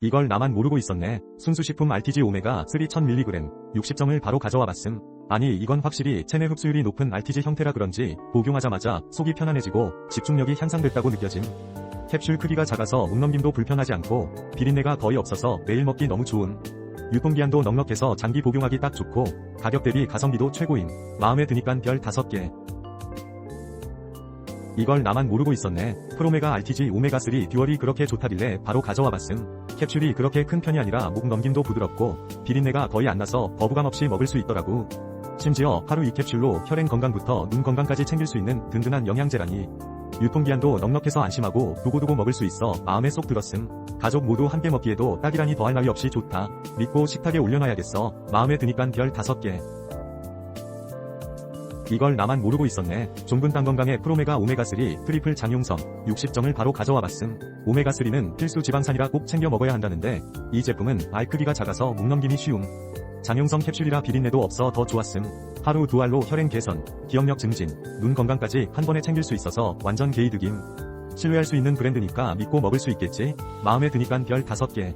이걸 나만 모르고 있었네. 순수식품 RTG 오메가 3 1000mg 60점을 바로 가져와 봤음. 아니 이건 확실히 체내 흡수율이 높은 RTG 형태라 그런지 복용하자마자 속이 편안해지고 집중력이 향상됐다고 느껴짐. 캡슐 크기가 작아서 목넘김도 불편하지 않고 비린내가 거의 없어서 매일 먹기 너무 좋은. 유통기한도 넉넉해서 장기 복용하기 딱 좋고 가격 대비 가성비도 최고임. 마음에 드니깐 별 5개. 이걸 나만 모르고 있었네. 프로메가 RTG 오메가3 듀얼이 그렇게 좋다길래 바로 가져와 봤음. 캡슐이 그렇게 큰 편이 아니라 목 넘김도 부드럽고 비린내가 거의 안 나서 거부감 없이 먹을 수 있더라고. 심지어 하루 이 캡슐로 혈행 건강부터 눈 건강까지 챙길 수 있는 든든한 영양제라니. 유통기한도 넉넉해서 안심하고 두고두고 먹을 수 있어 마음에 쏙 들었음. 가족 모두 함께 먹기에도 딱이라니 더할 나위 없이 좋다. 믿고 식탁에 올려놔야겠어. 마음에 드니깐 별 5개. 이걸 나만 모르고 있었네. 종근 땅 건강의 프로메가 오메가3 트리플 장용성 60정을 바로 가져와 봤음. 오메가3는 필수 지방산이라 꼭 챙겨 먹어야 한다는데 이 제품은 알 크기가 작아서 목 넘김이 쉬움. 장용성 캡슐이라 비린내도 없어 더 좋았음. 하루 두 알로 혈행 개선, 기억력 증진, 눈 건강까지 한 번에 챙길 수 있어서 완전 개이득임. 신뢰할 수 있는 브랜드니까 믿고 먹을 수 있겠지? 마음에 드니깐 별 5개.